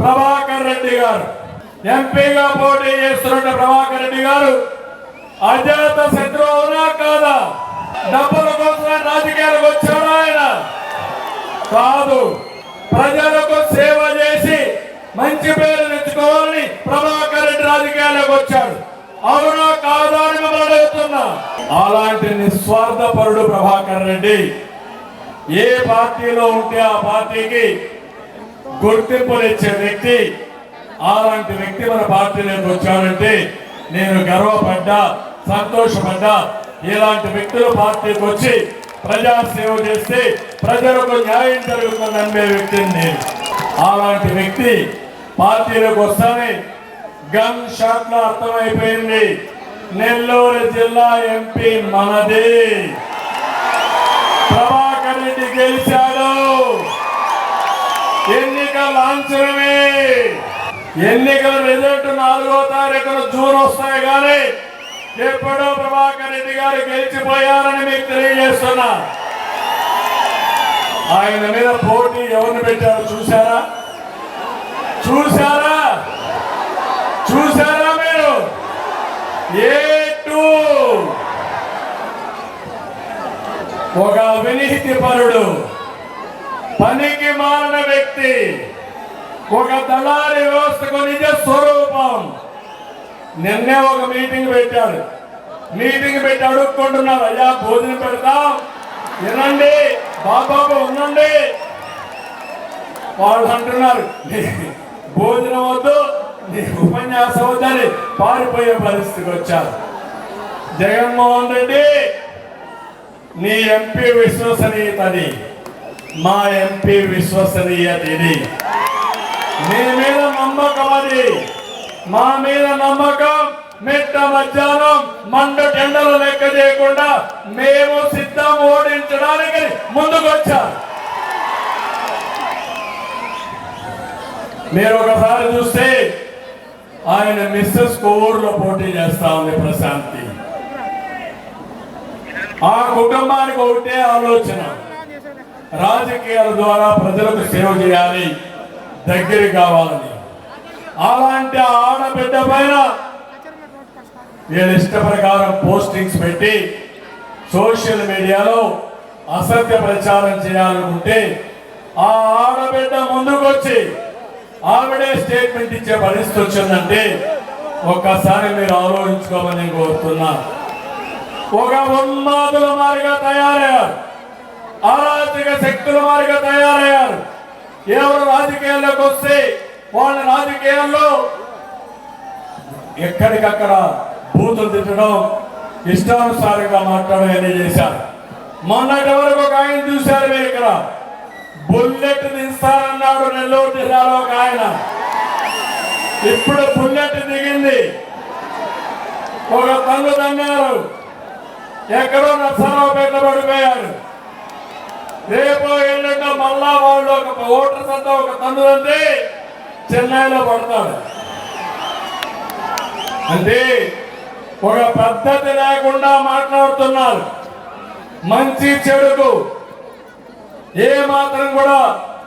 ప్రభాకర్ రెడ్డి గారు. ఎంపీగా పోటీ చేస్తున్న ప్రభాకర్ రెడ్డి గారు అజాత శత్రువు అవునా కాదా? డబ్బుల కోసం రాజకీయాలకు వచ్చాడు ఆయన? కాదు. ప్రజలకు సేవ చేసి మంచి పేరు తెచ్చుకోవాలని ప్రభాకర్ రెడ్డి రాజకీయాలకు వచ్చాడు. అవునా కాదా అని మిమ్మల్ని అడుగుతున్నా. అలాంటి నిస్వార్థపరుడు ప్రభాకర్ రెడ్డి ఏ పార్టీలో ఉంటే ఆ పార్టీకి గుర్తింపునిచ్చే వ్యక్తి అలాంటి వ్యక్తి మన పార్టీలోకి వచ్చాడంటే నేను గర్వపడ్డా సంతోషపడ్డా. ఇలాంటి వ్యక్తులు పార్టీకి వచ్చి ప్రజా సేవ చేస్తే ప్రజలకు న్యాయం జరుగుతుంది నమ్మే వ్యక్తిని నేను. అలాంటి వ్యక్తి పార్టీలోకి వస్తానే గన్ షాట్లో అర్థమైపోయింది. నెల్లూరు జిల్లా ఎంపీ మనది. ప్రభాకర్ రెడ్డి గెలిచా లాంఛనమే ఎన్నికల రిజల్ట్ నాలుగో తారీఖున జూన్ వస్తాయి కానీ ఎప్పుడో ప్రభాకర్ రెడ్డి గారు గెలిచిపోయారని మీకు తెలియజేస్తున్నా. ఆయన మీద పోటీ ఎవరిని పెట్టారు చూసారా చూసారా చూసారా మీరు? A two? ఒక అవినీతి పరుడు పనికి మారిన వ్యక్తి ఒక దళారి వ్యవస్థకు నిజ స్వరూపం. నిన్నే ఒక మీటింగ్ పెట్టాడు. మీటింగ్ పెట్టి అడుక్కుంటున్నారు. అయ్యా భోజనం పెడతాం. వినండి బాబాబు ఉండండి వాళ్ళు అంటున్నారు భోజనం వద్దు నీ ఉపన్యాసం వద్దని పారిపోయే పరిస్థితికి వచ్చారు. జగన్మోహన్ రెడ్డి నీ ఎంపీ విశ్వసనీయతని మా ఎంపీ విశ్వసనీయత ఇది నీ మీద నమ్మకం అది. మా మీద నమ్మకం మిట్ట మధ్యాహ్నం మండ టెండలు లెక్క చేయకుండా మేము సిద్ధం ఓడించడానికి ముందుకు మీరు ఒకసారి చూస్తే ఆయన మిస్సెస్ కోవూరులో పోటీ చేస్తా ఉంది ప్రశాంతి. ఆ కుటుంబానికి ఒకటే ఆలోచన. రాజకీయాల ద్వారా ప్రజలకు సేవ చేయాలి. దగ్గర కావాలని. అలాంటి ఆడబిడ్డ పైన వీళ్ళ ఇష్ట ప్రకారం పోస్టింగ్స్ పెట్టి సోషల్ మీడియాలో అసత్య ప్రచారం చేయాలనుకుంటే ఆ ఆడబిడ్డ ముందుకొచ్చి ఆవిడే స్టేట్మెంట్ ఇచ్చే పరిస్థితి వచ్చిందంటే ఒక్కసారి మీరు ఆలోచించుకోమని నేను కోరుతున్నా. ఒక ఉన్మాదుల మారిగా తయారయ్యారు. అరాజక శక్తుల మారిగా తయారయ్యారు. ఎవరు రాజకీయాల్లోకి వస్తే వాళ్ళ రాజకీయాల్లో ఎక్కడికక్కడ బూతులు తిట్టడం ఇష్టానుసారంగా మాట్లాడడం అనేది చేశారు. మొన్నటి వరకు ఒక ఆయన చూశారు మీరు ఇక్కడ. బుల్లెట్ దిస్తారన్నాడు నెల్లూరు జిల్లాలో ఒక ఆయన. ఇప్పుడు బుల్లెట్ దిగింది. ఒక తల్లు తన్నారు ఎక్కడో నర్సరావు పెట్టబడిపోయారు రేపు ఎల్లుండో మళ్ళా వాళ్ళు ఒక ఓటర్స్ అంతా ఒక తన్నులంటే చెన్నైలో పడతాడు. అంటే ఒక పద్ధతి లేకుండా మాట్లాడుతున్నారు. మంచి చెడుకు. ఏ మాత్రం కూడా